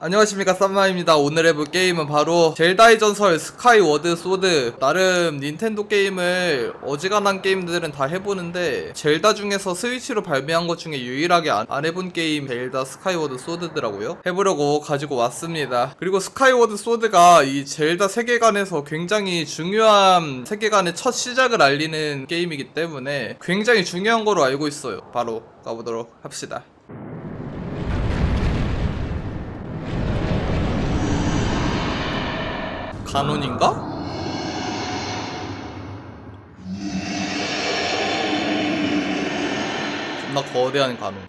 안녕하십니까 쌈마입니다. 오늘 해볼 게임은 바로 젤다의 전설 스카이워드 소드. 나름 닌텐도 게임을 어지간한 게임들은 다 해보는데 젤다 중에서 스위치로 발매한 것 중에 유일하게 안, 안 해본 게임 젤다 스카이워드 소드더라고요. 해보려고 가지고 왔습니다. 그리고 스카이워드 소드가 이 젤다 세계관에서 굉장히 중요한 세계관의 첫 시작을 알리는 게임이기 때문에 굉장히 중요한 거로 알고 있어요. 바로 가보도록 합시다 간혼인가? 존나 거대한 간혼.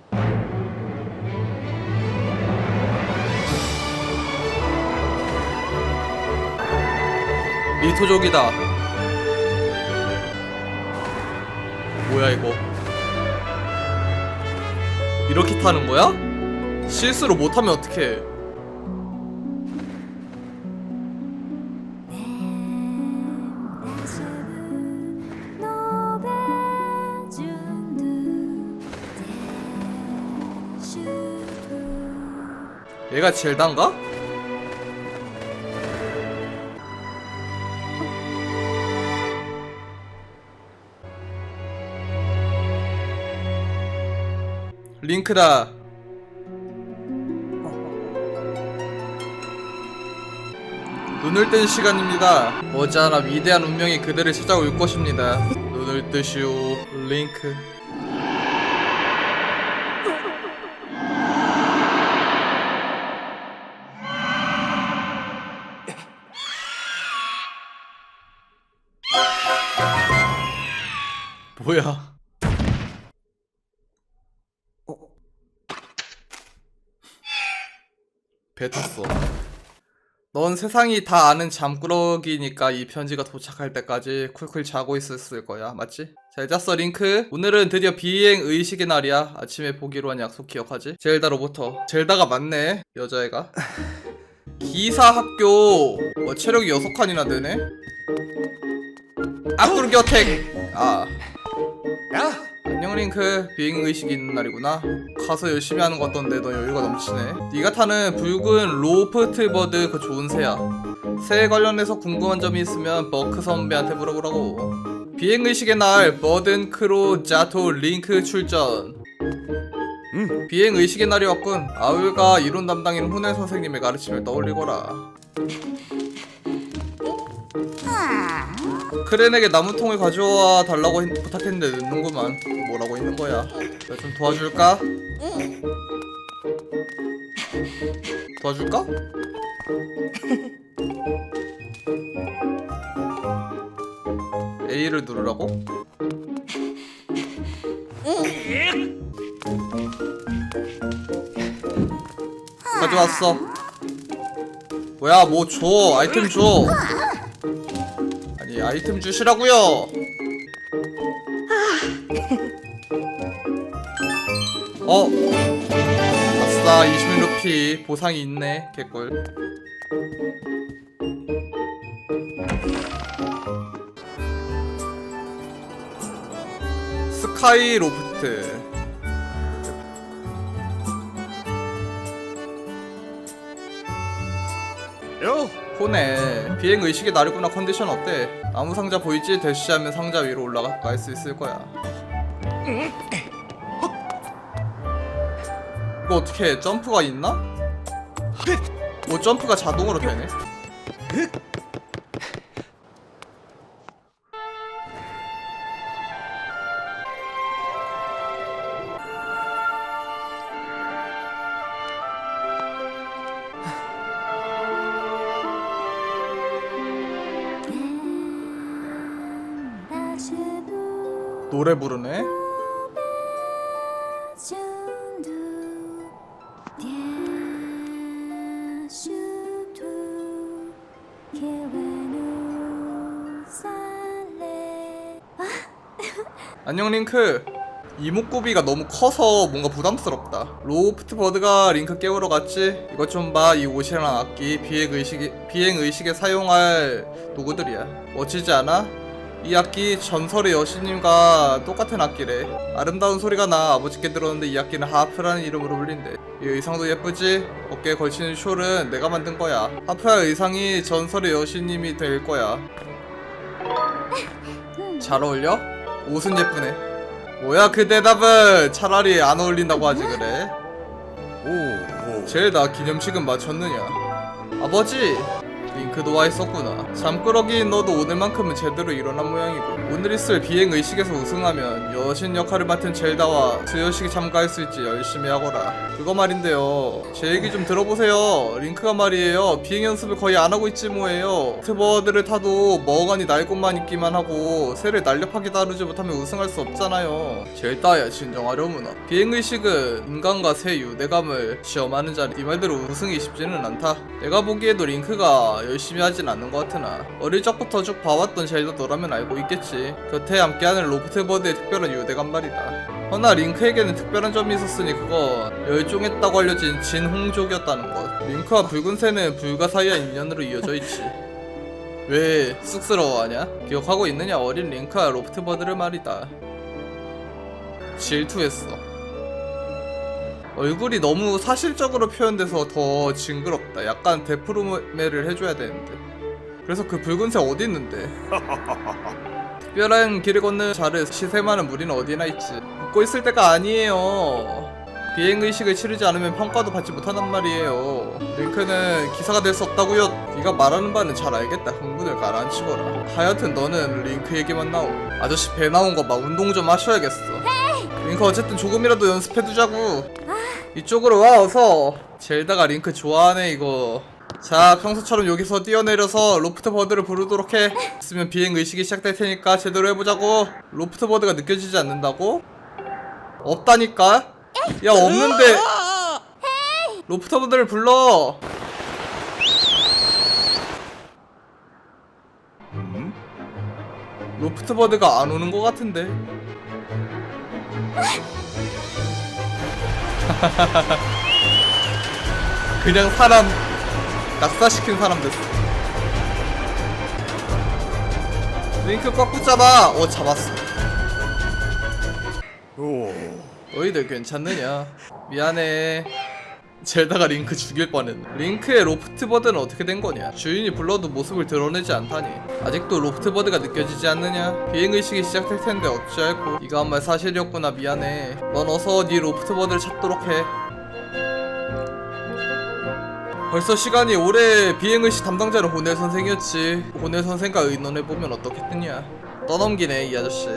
리토족이다. 뭐야 이거? 이렇게 타는 거야? 실수로 못하면 어떡해? 얘가 젤단가? 링크다. 눈을 뜬 시간입니다. 머지않아 위대한 운명이 그대를 찾아올 것입니다. 눈을 뜨시오, 링크. 뭐야? 뱉었어. 넌 세상이 다 아는 잠꾸러기니까 이 편지가 도착할 때까지 쿨쿨 자고 있었을 거야. 맞지? 잘 잤어, 링크. 오늘은 드디어 비행 의식의 날이야. 아침에 보기로 한 약속 기억하지? 젤다 로버터. 젤다가 맞네, 여자애가. 기사 학교. 뭐 체력이 6칸이나 되네? 악구르기 어택! 아. 야! 안녕 링크 비행 의식이 있는 날이구나. 가서 열심히 하는 것 같던데? 너 여유가 넘치네. 네가 타는 붉은 로프트버드 그 좋은 새야. 새에 관련해서 궁금한 점이 있으면 버크 선배한테 물어보라고. 비행 의식의 날 버든 크로 자토 링크 출전. 음. 비행 의식의 날이 왔군. 아울과 이론 담당인 훈의 선생님의 가르침을 떠올리거라 크렌에게 나무통을 가져와 달라고 했- 부탁했는데 늦는구만 뭐라고 있는 거야 내가 좀 도와줄까? 도와줄까? A를 누르라고? 가져왔어 뭐야 뭐 줘 아이템 줘 아니 아이템 주시라고요. 어. 아싸 20일 루피 보상이 있네 개꿀. 스카이 로프트 호네 비행 의식의 날이구나 컨디션 어때? 나무 상자 보이지? 대시하면 상자 위로 올라갈 수 있을 거야 이거 어떻게 해? 점프가 있나? 뭐 점프가 자동으로 되네 노래 부르네. 안녕 링크 이목구비가 너무 커서 뭔가 부담스럽다 로프트 버드가 링크 깨우러 갔지? 이것 좀 봐 이 옷이랑 악기 비행 의식 비행 의식에 사용할 도구들이야 멋지지 않아? 이 악기 전설의 여신님과 똑같은 악기래 아름다운 소리가 나 아버지께 들었는데 이 악기는 하프라는 이름으로 불린대 이 의상도 예쁘지? 어깨에 걸치는 숄은 내가 만든 거야 하프의 의상이 전설의 여신님이 될 거야 잘 어울려? 옷은 예쁘네 뭐야 그 대답은 차라리 안 어울린다고 하지 그래 오, 오. 젤다 기념식은 마쳤느냐? 아버지! 링크도 와 있었구나. 잠꾸러기인 너도 오늘만큼은 제대로 일어난 모양이고 오늘 있을 비행 의식에서 우승하면 여신 역할을 맡은 젤다와 수여식에 참가할 수 있지 열심히 하거라. 그거 말인데요. 제 얘기 좀 들어보세요. 링크가 말이에요. 비행 연습을 거의 안 하고 있지 뭐예요. 트버들을 타도 머간이 날 곳만 있기만 하고 새를 날렵하게 다루지 못하면 우승할 수 없잖아요. 젤다야 진정하려무나. 비행 의식은 인간과 새 유대감을 시험하는 자리. 이 말대로 우승이 쉽지는 않다. 내가 보기에도 링크가 열심히 하진 않는 것 같으나 어릴 적부터 쭉 봐왔던 젤다 너라면 알고 있겠지. 곁에 함께하는 로프트버드의 특별한 유대감 말이다. 허나 링크에게는 특별한 점이 있었으니 그거 멸종했다고 알려진 진홍족이었다는 것. 링크와 붉은새는 불가사의한 인연으로 이어져 있지. 왜 쑥스러워하냐? 기억하고 있느냐 어린 링크와 로프트버드를 말이다. 질투했어. 얼굴이 너무 사실적으로 표현돼서 더 징그럽다. 약간 데프로메를 해줘야 되는데. 그래서 그 붉은색 어디 있는데? 특별한 길을 걷는 자를 시샘하는 무리는 어디나 있지. 웃고 있을 때가 아니에요. 비행 의식을 치르지 않으면 평가도 받지 못한단 말이에요. 링크는 기사가 될 수 없다고요. 네가 말하는 바는 잘 알겠다. 흥분을 가라앉히거라. 하여튼 너는 링크 얘기만 나옴. 아저씨 배 나온 거 막 운동 좀 하셔야겠어. 링크 어쨌든 조금이라도 연습해두자고. 이쪽으로 와 어서. 젤다가 링크 좋아하네 이거. 자 평소처럼 여기서 뛰어내려서 로프트 버드를 부르도록 해. 있으면 비행 의식이 시작될 테니까 제대로 해보자고. 로프트 버드가 느껴지지 않는다고? 없다니까? 야 없는데 로프트 버드를 불러. 로프트 버드가 안 오는 것 같은데. 그냥 사람 낙사시킨 사람 됐어. 링크 꽉 붙잡아. 어 잡았어. 오. 너희들 괜찮느냐? 미안해. 젤다가 링크 죽일 뻔했네. 링크의 로프트버드는 어떻게 된 거냐? 주인이 불러도 모습을 드러내지 않다니. 아직도 로프트버드가 느껴지지 않느냐? 비행의식이 시작될 텐데 어찌할꼬. 네가 한 말 사실이었구나 미안해. 넌 어서 네 로프트버드를 찾도록 해. 벌써 시간이 올해 비행의식 담당자는 호넬 선생이었지. 호넬 선생과 의논해보면 어떻겠느냐? 떠넘기네 이 아저씨.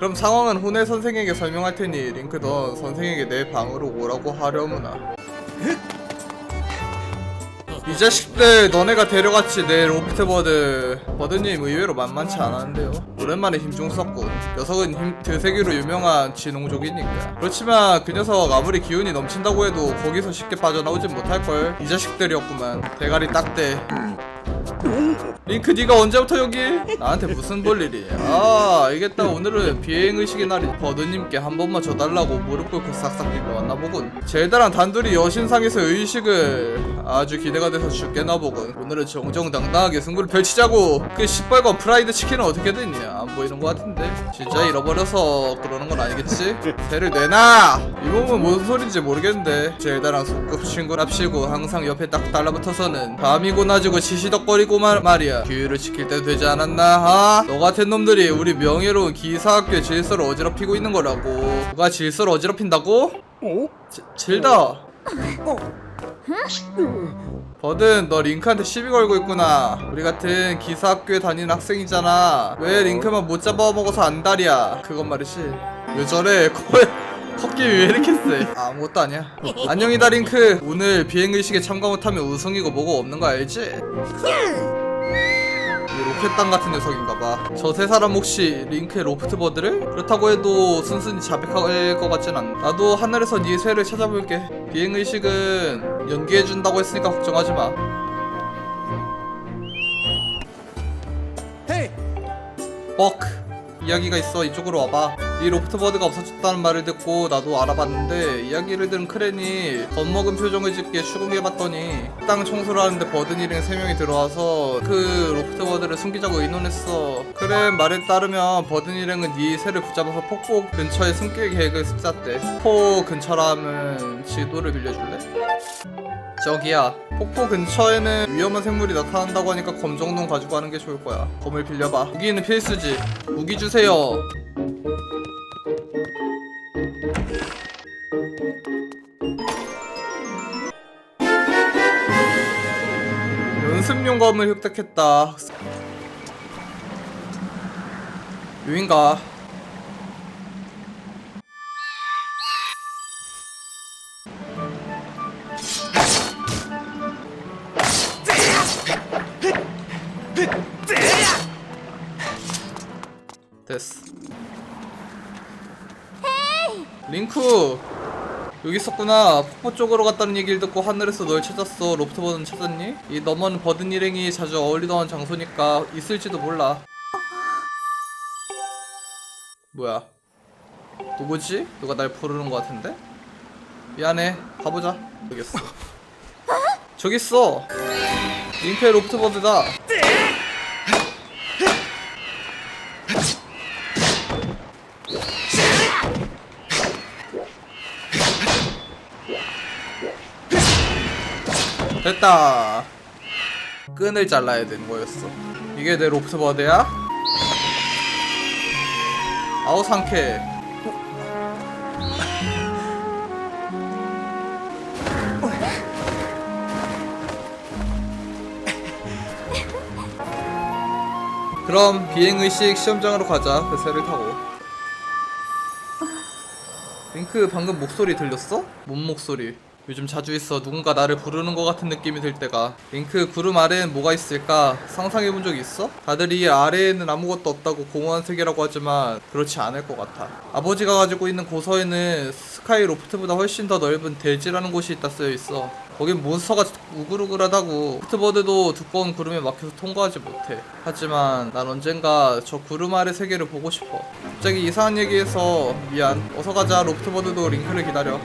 그럼 상황은 호넬 선생에게 설명할 테니 링크 넌 선생에게 내 방으로 오라고 하려무나. 이 자식들 너네가 데려갔지 내 로프트버드. 버드님 의외로 만만치 않았는데요. 오랜만에 힘 좀 썼군 녀석은 힘 드세기로 유명한 진홍족이니까. 그렇지만 그 녀석 아무리 기운이 넘친다고 해도 거기서 쉽게 빠져나오진 못할걸. 이 자식들이었구만. 대가리 딱대 링크 네가 언제부터 여기? 나한테 무슨 볼 일이야? 아 알겠다 오늘은 비행의식의 날이 버드님께 한 번만 줘달라고 무릎 꿇고 싹싹 빌려왔나 보군 젤다랑 단둘이 여신상에서 의식을 아주 기대가 돼서 죽겠나 보군 오늘은 정정당당하게 승부를 펼치자고 그 시뻘건 프라이드 치킨은 어떻게 됐냐 안 보이는 것 같은데 진짜 잃어버려서 그러는 건 아니겠지? 새를 내놔! 이 몸은 무슨 소린지 모르겠는데 젤다랑 소꿉 친구랍시고 항상 옆에 딱 달라붙어서는 밤이고 낮이고 시시덕거리고만 말이야 규율을 지킬 때도 되지 않았나 하? 너 같은 놈들이 우리 명예로운 기사학교의 질서를 어지럽히고 있는 거라고. 누가 질서를 어지럽힌다고? 오? 제, 젤다. 버든 너 링크한테 시비 걸고 있구나. 우리 같은 기사학교에 다니는 학생이잖아. 왜 링크만 못 잡아먹어서 안달이야? 그건 말이지. 왜 저래? 코에 컸기 왜 이렇게 세? 아무것도 아니야. 안녕이다 링크. 오늘 비행의식에 참가 못하면 우승이고 뭐고 없는 거 알지? 이 로켓단 같은 녀석인가봐. 저 세 사람 혹시 링크의 로프트버드를? 그렇다고 해도 순순히 자백할 것 같진 않. 나도 하늘에서 네 새를 찾아볼게. 비행 의식은 연기해준다고 했으니까 걱정하지 마. 헤이. 뻑. 이야기가 있어. 이쪽으로 와봐. 이 로프트버드가 없어졌다는 말을 듣고 나도 알아봤는데 이야기를 들은 크렌이 겁먹은 표정을 짓게 추궁해봤더니 땅 청소를 하는데 버든 일행 3명이 들어와서 그 로프트버드를 숨기자고 의논했어. 크렌 말에 따르면 버든 일행은 이 새를 붙잡아서 폭포 근처에 숨길 계획을 짰대. 폭포 근처라면 지도를 빌려줄래? 저기야 폭포 근처에는 위험한 생물이 나타난다고 하니까 검 정도는 가지고 가는 게 좋을 거야. 검을 빌려봐. 무기는 필수지. 무기 주세요 연습 용 검을 획득했다. 유인가 링크 여기 있었구나. 폭포 쪽으로 갔다는 얘기를 듣고 하늘에서 널 찾았어. 로프트 버든 찾았니? 이 너머는 버든 일행이 자주 어울리던 장소니까 있을지도 몰라. 뭐야? 누구지? 누가 날 부르는 것 같은데? 미안해. 가보자. 모르겠어. 저기 있어. 링크의 로프트 버드다 됐다 끈을 잘라야 되는 거였어 이게 내 로프트버드야? 아우 상쾌 그럼 비행의식 시험장으로 가자 그 배새를 타고 링크 방금 목소리 들렸어? 뭔 목소리? 요즘 자주 있어 누군가 나를 부르는 것 같은 느낌이 들 때가. 링크 구름 아래엔 뭐가 있을까? 상상해 본 적 있어? 다들 이 아래에는 아무것도 없다고 공허한 세계라고 하지만 그렇지 않을 것 같아. 아버지가 가지고 있는 고서에는 스카이 로프트보다 훨씬 더 넓은 대지라는 곳이 있다 쓰여 있어. 거긴 몬스터가 우글우글하다고 로프트버드도 두꺼운 구름에 막혀서 통과하지 못해. 하지만 난 언젠가 저 구름 아래 세계를 보고 싶어. 갑자기 이상한 얘기해서 미안. 어서 가자. 로프트버드도 링크를 기다려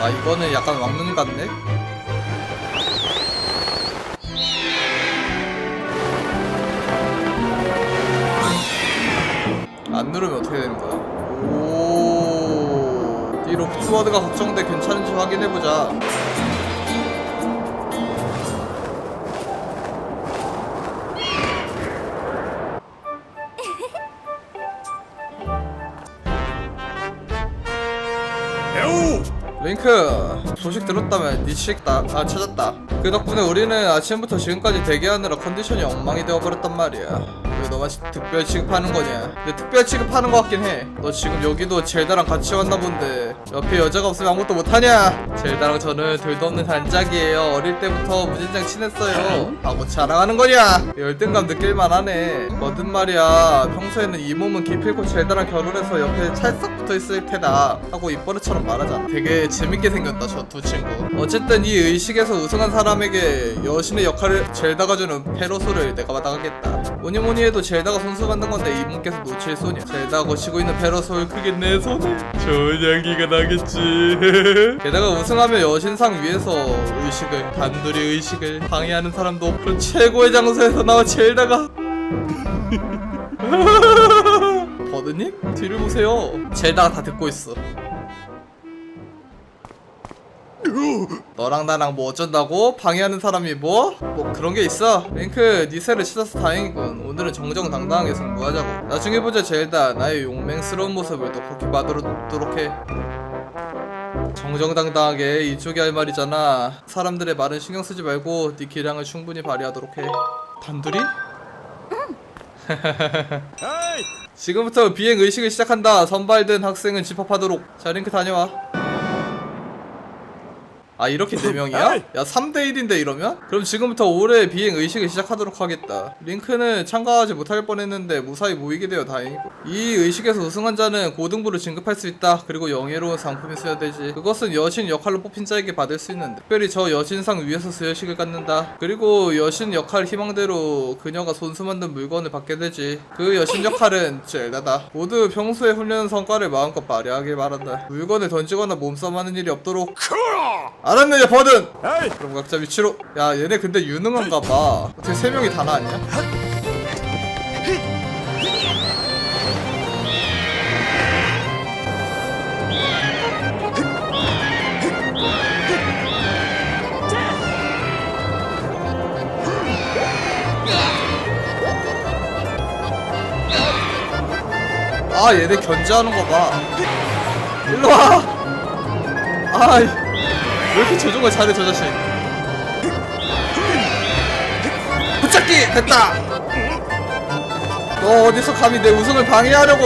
아 이거는 약간 왕눈 같네? 안 누르면 어떻게 되는 거야? 오, 이 로프트워드가 걱정돼 괜찮은지 확인해보자. 링크 소식 들었다면 니 취직다. 아 찾았다. 그 덕분에 우리는 아침부터 지금까지 대기하느라 컨디션이 엉망이 되어버렸단 말이야. 왜 시- 특별 취급하는 거냐? 근데 특별 취급하는 거 같긴 해너 지금 여기도 젤다랑 같이 왔나 본데. 옆에 여자가 없으면 아무것도 못하냐? 젤다랑 저는 둘도 없는 단짝이에요. 어릴 때부터 무진장 친했어요. 하고 자랑하는 거냐? 열등감 느낄만 하네. 거든 말이야. 평소에는 이 몸은 기필코 젤다랑 결혼해서 옆에 찰싹 붙어 있을 테다. 하고 입버릇처럼 말하잖아. 되게 재밌게 생겼다 저 두 친구. 어쨌든 이 의식에서 우승한 사람에게 여신의 역할을 젤다가 주는 페로소를 내가 받아가겠다. 뭐니뭐니 해도 젤다가 선수 받는 건데 이분께서 놓칠 소냐 젤다가 거치고 있는 페로소를 크게 내 손에 좋은 향기가 나겠지. 게다가 우승하면 여신상 위에서 의식을 단둘이 의식을 방해하는 사람도 없고 최고의 장소에서 나와 젤다가. 버드님? 뒤를 보세요. 젤다가 다 듣고 있어 너랑 나랑 뭐 어쩐다고? 방해하는 사람이 뭐? 뭐 그런 게 있어 링크 니 새를 찾아서 다행이군 오늘은 정정당당하게 승부하자고 나중에 보자 젤다 나의 용맹스러운 모습을 똑똑히 받아도록 해 정정당당하게 이쪽이 할 말이잖아 사람들의 말은 신경 쓰지 말고 네 기량을 충분히 발휘하도록 해 단둘이? 지금부터 비행 의식을 시작한다. 선발된 학생은 집합하도록. 자, 링크 다녀와. 아 이렇게 4명이야? 야 3대1인데 이러면? 그럼 지금부터 올해 비행 의식을 시작하도록 하겠다. 링크는 참가하지 못할 뻔했는데 무사히 모이게 되어 다행이고. 이 의식에서 우승한 자는 고등부를 진급할 수 있다. 그리고 영예로운 상품이 수여되지. 그것은 여신 역할로 뽑힌 자에게 받을 수 있는 특별히 저 여신상 위에서 수여식을 갖는다. 그리고 여신 역할 희망대로 그녀가 손수 만든 물건을 받게 되지. 그 여신 역할은 젤다다. 모두 평소에 훈련 성과를 마음껏 발휘하길 바란다. 물건을 던지거나 몸싸움하는 일이 없도록 알았느냐 버든! 그럼 각자 위치로. 야 얘네 근데 유능한가 봐. 어떻게 세 명이 다 나왔냐? 아 얘네 견제하는 거봐. 일로와. 아이 왜 이렇게 조종을 잘해 저 자식? 붙잡기! 됐다! 너 어디서 감히 내 우승을 방해하려고?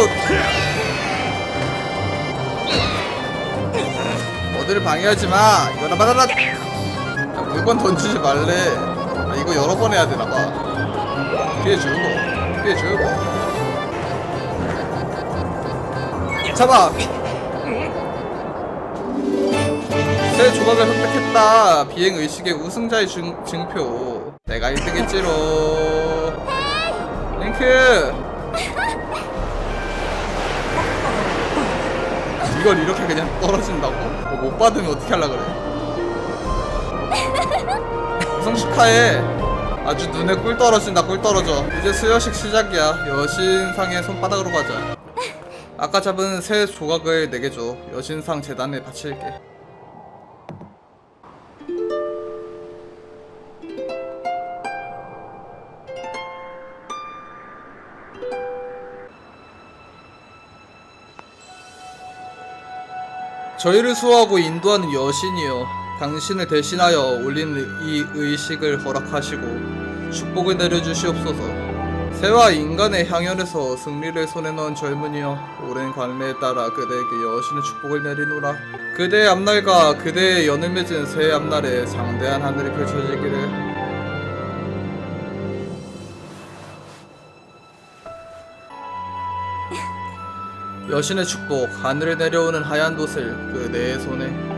어디를 방해하지 마! 이거나 받아라! 야, 물건 던지지 말래. 아, 이거 여러 번 해야 되나 봐. 피해 주고 피해 주고 잡아 새 조각을 획득했다. 비행 의식의 우승자의 증, 증표. 내가 1등했지로. 링크. 이걸 이렇게 그냥 떨어진다고? 뭐 못 받으면 어떻게 하려 그래? 우승 축하해. 아주 눈에 꿀 떨어진다 꿀 떨어져. 이제 수여식 시작이야. 여신상의 손바닥으로 가자. 아까 잡은 새 조각을 내게 줘. 여신상 재단에 바칠게. 저희를 수호하고 인도하는 여신이여 당신을 대신하여 올린 이 의식을 허락하시고 축복을 내려주시옵소서. 새와 인간의 향연에서 승리를 손에 넣은 젊은이여 오랜 관례에 따라 그대에게 여신의 축복을 내리노라. 그대의 앞날과 그대의 연을 맺은 새의 앞날에 장대한 하늘이 펼쳐지기를 여신의 축복 하늘에 내려오는 하얀 돛을 그대의 손에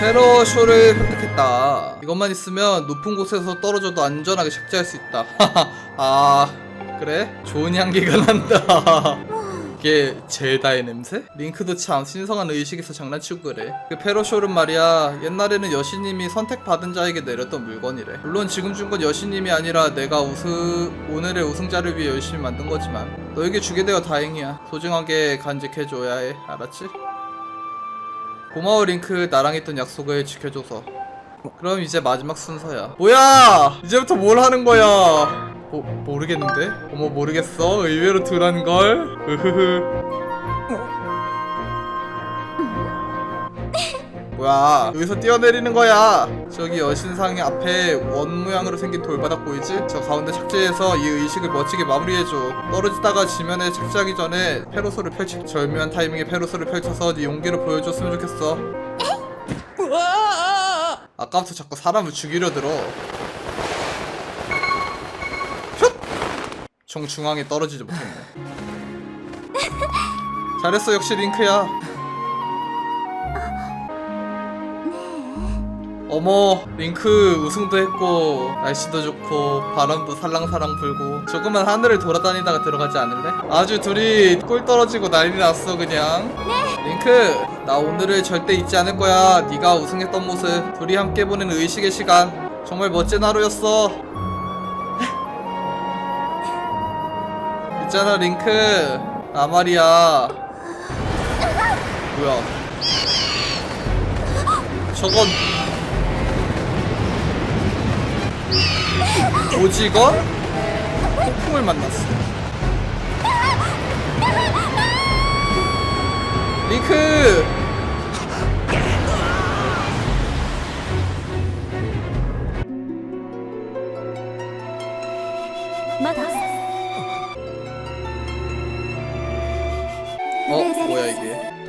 테러 쇼를 획득했다. 이것만 있으면 높은 곳에서 떨어져도 안전하게 착지할 수 있다. 아 그래? 좋은 향기가 난다. 이게 젤다의 냄새? 링크도 참 신성한 의식에서 장난치고 그래. 그 페로쇼는 말이야 옛날에는 여신님이 선택받은 자에게 내렸던 물건이래. 물론 지금 준 건 여신님이 아니라 내가 우승 오늘의 우승자를 위해 열심히 만든 거지만 너에게 주게 되어 다행이야. 소중하게 간직해줘야 해. 알았지? 고마워 링크 나랑 했던 약속을 지켜줘서 그럼 이제 마지막 순서야 뭐야 이제부터 뭘 하는 거야 모, 모르겠는데? 어머 모르겠어. 의외로 덜한걸. 으흐흐. 뭐야 여기서 뛰어내리는 거야. 저기 여신상의 앞에 원 모양으로 생긴 돌바닥 보이지? 저 가운데 착지해서 이 의식을 멋지게 마무리해줘. 떨어지다가 지면에 착지하기 전에 페로소를 펼치 절묘한 타이밍에 페로소를 펼쳐서 네 용기를 보여줬으면 좋겠어. 아까부터 자꾸 사람을 죽이려 들어 정중앙에 떨어지지 못했네. 잘했어 역시 링크야. 어머 링크 우승도 했고 날씨도 좋고 바람도 살랑살랑 불고 조금만 하늘을 돌아다니다가 들어가지 않을래? 아주 둘이 꿀 떨어지고 난리 났어 그냥. 링크 나 오늘을 절대 잊지 않을 거야. 네가 우승했던 모습 둘이 함께 보낸 의식의 시간. 정말 멋진 하루였어 있잖아 링크 나 말이야 뭐야 저건 오지건 폭풍을 만났어. 링크!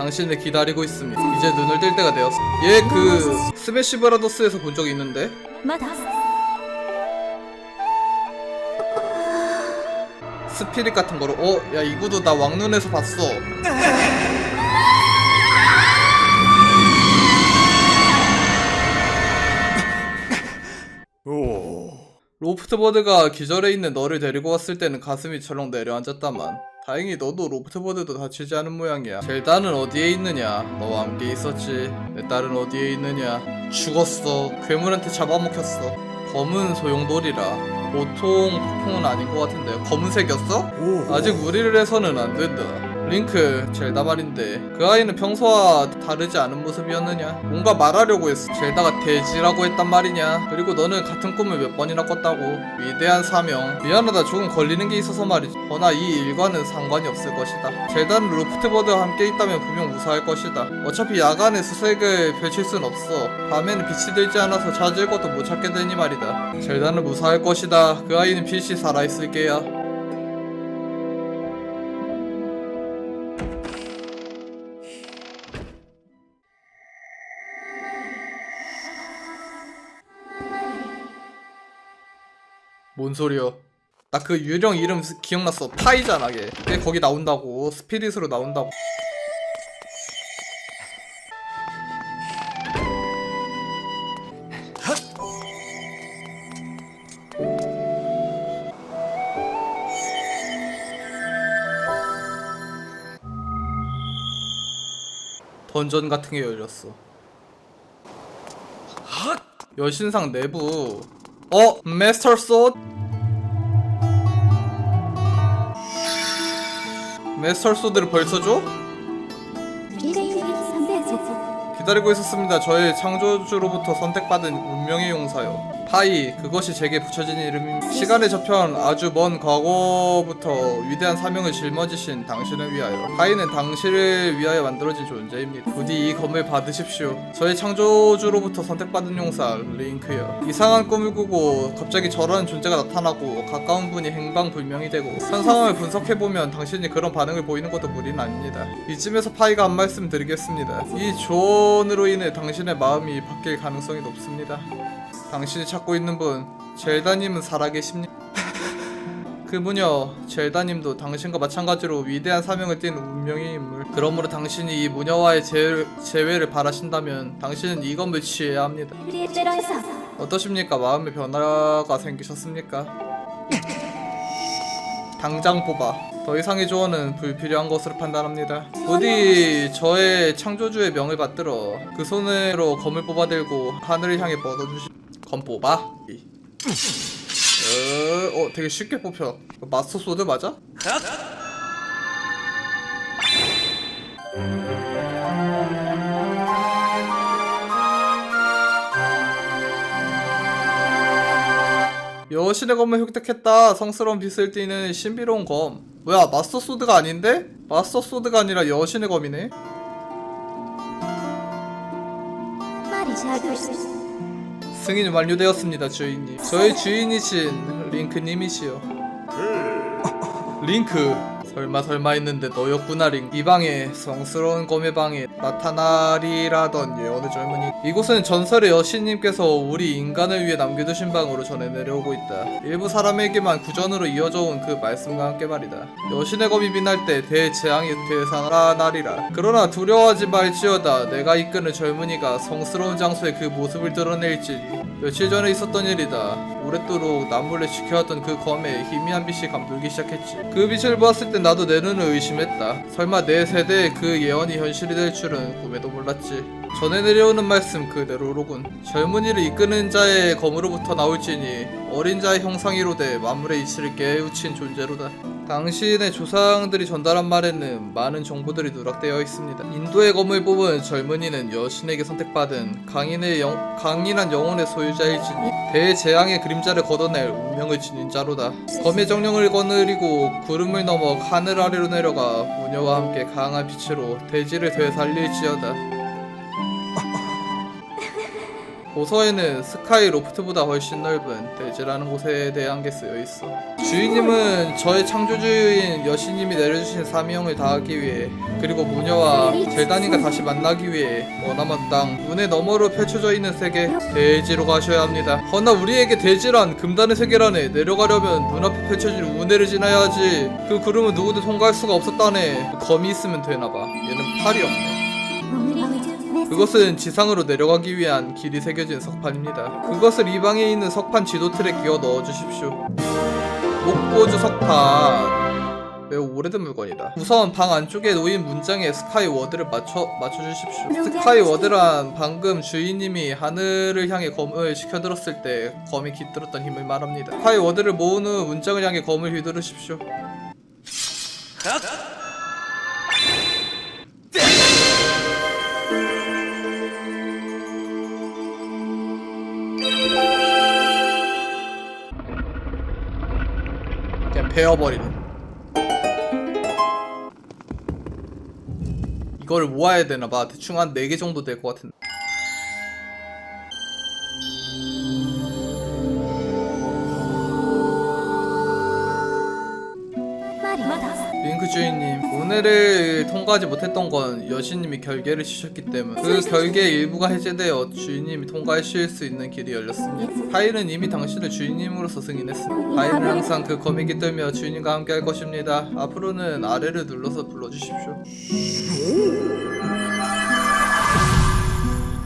당신을 기다리고 있습니다. 이제 눈을 뜰 때가 되었어. 얘 그 스매시 브라더스에서 본 적이 있는데? 스피릿 같은 거로. 어? 야 이구도 나 왕눈에서 봤어. 오. 로프트버드가 기절해 있는 너를 데리고 왔을 때는 가슴이 철렁 내려앉았다만 다행히 너도 로프트버드도 다치지 않은 모양이야 젤다는 어디에 있느냐 너와 함께 있었지 내 딸은 어디에 있느냐 죽었어 괴물한테 잡아먹혔어 검은 소용돌이라 보통 폭풍은 아닌 것 같은데 검은색이었어? 오. 아직 무리를 해서는 안 된다. 링크, 젤다 말인데 그 아이는 평소와 다르지 않은 모습이었느냐? 뭔가 말하려고 했어. 젤다가 돼지라고 했단 말이냐? 그리고 너는 같은 꿈을 몇 번이나 꿨다고. 위대한 사명. 미안하다 조금 걸리는 게 있어서 말이지. 허나 이 일과는 상관이 없을 것이다. 젤다는 루프트버드와 함께 있다면 분명 무사할 것이다. 어차피 야간에 수색을 펼칠 순 없어. 밤에는 빛이 들지 않아서 찾을 것도 못 찾게 되니 말이다. 젤다는 무사할 것이다. 그 아이는 빛이 살아있을 게야. 뭔 소리야? 나그 유령 이름 스- 기억났어. 타이잖아, 걔. 걔 거기 나온다고. 스피릿으로 나온다고. 던전 같은 게 열렸어. 여신상 내부. 어? 메스터 소드? 메스터 소드를 벌써 줘? 기다리고 있었습니다. 저의 창조주로부터 선택받은 운명의 용사요. 파이, 그것이 제게 붙여진 이름입니다. 시간의 저편 아주 먼 과거부터 위대한 사명을 짊어지신 당신을 위하여. 파이는 당신을 위하여 만들어진 존재입니다. 부디 이 검을 받으십시오. 저의 창조주로부터 선택받은 용사 링크요. 이상한 꿈을 꾸고 갑자기 저라는 존재가 나타나고 가까운 분이 행방불명이 되고 현 상황을 분석해보면 당신이 그런 반응을 보이는 것도 무리는 아닙니다. 이쯤에서 파이가 한 말씀 드리겠습니다. 이 조언으로 인해 당신의 마음이 바뀔 가능성이 높습니다. 당신이 찾고 있는 분 젤다님은 살아계십니까? 그분여 젤다님도 당신과 마찬가지로 위대한 사명을 띤 운명의 인물 그러므로 당신이 이 무녀와의 재회를, 재회를 바라신다면 당신은 이 건물 취해야 합니다 어떠십니까? 마음의 변화가 생기셨습니까? 당장 뽑아 더 이상의 조언은 불필요한 것으로 판단합니다 부디 저의 창조주의 명을 받들어 그 손으로 검을 뽑아들고 하늘을 향해 뻗어주시 건 뽑아 으, 어 되게 쉽게 뽑혀 마스터 소드 맞아? 여신의 검을 획득했다 성스러운 빛을 띠는 신비로운 검 뭐야 마스터 소드가 아닌데? 마스터 소드가 아니라 여신의 검이네 말이 작을 수 있어. 승인 완료되었습니다, 주인님. 저의 주인이신 링크님이시여. 링크. 설마 설마 했는데 너였구나 링. 이 방에 성스러운 검의 방에 나타나리라던 예언의 젊은이. 이곳은 전설의 여신님께서 우리 인간을 위해 남겨두신 방으로 전해 내려오고 있다. 일부 사람에게만 구전으로 이어져 온 그 말씀과 함께 말이다. 여신의 검이 빛날 때 대재앙이 되살아나리라. 그러나 두려워하지 말지어다. 내가 이끄는 젊은이가 성스러운 장소에 그 모습을 드러낼지니. 며칠 전에 있었던 일이다. 오랫도록 남몰래 지켜왔던 그 검에 희미한 빛이 감돌기 시작했지. 그 빛을 보았을 때 나도 내 눈을 의심했다. 설마 내 세대의 그 예언이 현실이 될 줄은 꿈에도 몰랐지. 전해 내려오는 말씀 그대로로군. 젊은이를 이끄는 자의 검으로부터 나올지니 어린 자의 형상이로돼 만물의 이치를 깨우친 존재로다. 당신의 조상들이 전달한 말에는 많은 정보들이 누락되어 있습니다. 인도의 검을 뽑은 젊은이는 여신에게 선택받은 강인의 영, 강인한 영혼의 소유자일지니 대재앙의 그림자를 걷어낼 운명을 지닌 자로다. 검의 정령을 거느리고 구름을 넘어 하늘 아래로 내려가 무녀와 함께 강한 빛으로 대지를 되살릴지어다. 도서에는 스카이 로프트보다 훨씬 넓은 대지라는 곳에 대한 게 쓰여 있어. 주인님은 저의 창조주인 여신님이 내려주신 사명을 다하기 위해 그리고 무녀와 젤다님과 다시 만나기 위해 머나먼 땅 눈의 너머로 펼쳐져 있는 세계 대지로 가셔야 합니다. 허나 우리에게 대지란 금단의 세계라네 내려가려면 눈앞에 펼쳐진 운해를 지나야 하지. 그 구름은 누구도 통과할 수가 없었다네. 검이 있으면 되나봐. 얘는 팔이 없네. 그것은 지상으로 내려가기 위한 길이 새겨진 석판입니다. 그것을 이 방에 있는 석판 지도 틀에 끼워 넣어 주십시오. 목보주 석판. 매우 오래된 물건이다. 우선 방 안쪽에 놓인 문장에 스카이 워드를 맞춰 맞춰 주십시오. 스카이 워드란 방금 주인님이 하늘을 향해 검을 시켜들었을 때 검이 깃들었던 힘을 말합니다. 스카이 워드를 모은 후 문장을 향해 검을 휘두르십시오. 베어버리는. 이거를 모아야 되나봐. 대충 한 4개 정도 될 것 같은데 링크 주인님 오늘을 통과하지 못했던 건 여신님이 결계를 치셨기 때문 그 결계의 일부가 해제되어 주인님이 통과하실 수 있는 길이 열렸습니다. 파일은 이미 당신을 주인님으로서 승인했습니다. 파일은 항상 그 검이 깃들며 주인님과 함께 할 것입니다. 앞으로는 아래를 눌러서 불러주십시오.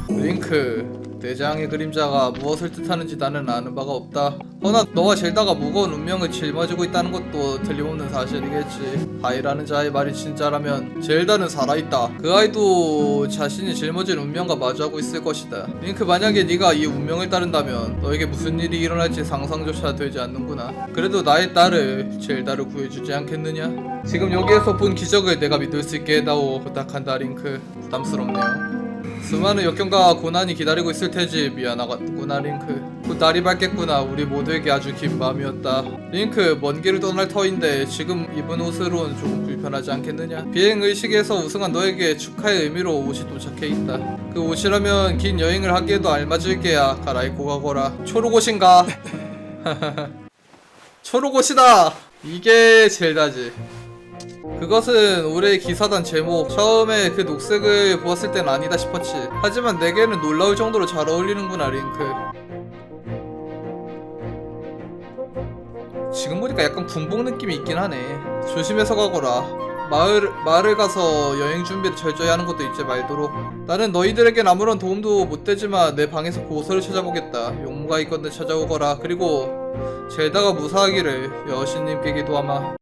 링크 대장의 그림자가 무엇을 뜻하는지 나는 아는 바가 없다. 허나 너와 젤다가 무거운 운명을 짊어지고 있다는 것도 틀림없는 사실이겠지. 바이라는 자의 말이 진짜라면 젤다는 살아있다. 그 아이도 자신이 짊어진 운명과 마주하고 있을 것이다. 링크 만약에 네가 이 운명을 따른다면 너에게 무슨 일이 일어날지 상상조차 되지 않는구나. 그래도 나의 딸을 젤다를 구해주지 않겠느냐? 지금 여기에서 본 기적을 내가 믿을 수 있게 해다오 부탁한다 링크. 부담스럽네요 수많은 역경과 고난이 기다리고 있을 테지. 미안하구나 링크. 곧 날이 밝겠구나. 우리 모두에게 아주 긴 밤이었다. 링크 먼 길을 떠날 터인데 지금 입은 옷으로는 조금 불편하지 않겠느냐? 비행 의식에서 우승한 너에게 축하의 의미로 옷이 도착해 있다. 그 옷이라면 긴 여행을 하기에도 알맞을 게야. 갈아입고 가거라. 초록옷인가? 초록옷이다! 이게 젤다지 그것은 올해의 기사단 제목. 처음에 그 녹색을 보았을 땐 아니다 싶었지. 하지만 내게는 놀라울 정도로 잘 어울리는구나 링크. 지금 보니까 약간 군복 느낌이 있긴 하네. 조심해서 가거라. 마을, 마을을 가서 여행 준비를 철저히 하는 것도 잊지 말도록. 나는 너희들에겐 아무런 도움도 못 되지만 내 방에서 고서를 찾아보겠다. 용무가 있건대 찾아오거라. 그리고 젤다가 무사하기를 여신님께 기도하마